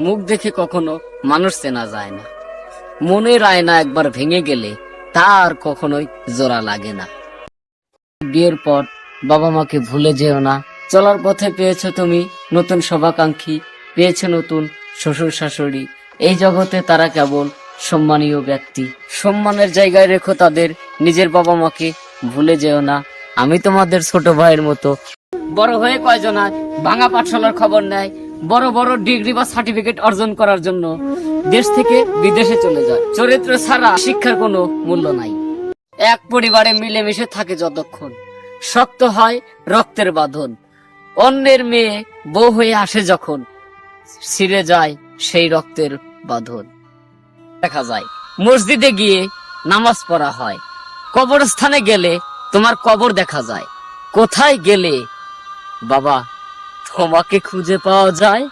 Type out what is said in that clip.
মুখ দেখে কখনো মানুষ চেনা যায় না। মনের আয়না একবার ভেঙে গেলে তার কখনোই জোড়া লাগে না। বিয়ের পর বাবা মাকে ভুলে যেও না। চলার পথে পেয়েছ তুমি নতুন সভাকাঙ্ক্ষী পেয়েছ নতুন শ্বশুর শাশুড়ি। এই জগতে তারা কেবল সম্মানীয় ব্যক্তি। সম্মানের জায়গায় রেখো তাদের, নিজের বাবা মাকে ভুলে যেও না। আমি তোমাদের ছোট ভাইয়ের মতো। বড় হয়ে কয়জন আর ভাঙা পাঠশালার খবর নেয়? বড় বড় ডিগ্রি বা সার্টিফিকেট অর্জন করার জন্য দেশ থেকে বিদেশে চলে যায়। চরিত্র ছাড়া শিক্ষার কোনো মূল্য নাই। এক পরিবারে মিলেমিশে থাকে যতক্ষণ। শক্ত হয় রক্তের বাঁধন। অন্যের মেয়ে বউ হয়ে আসে যখন ছিঁড়ে যায় সেই রক্তের বাঁধন। দেখা যায়, মসজিদে গিয়ে নামাজ পড়া হয়। কবরস্থানে গেলে তোমার কবর দেখা যায়। কোথায় গেলে? বাবা তোমাকে খুঁজে পাওয়া যায়?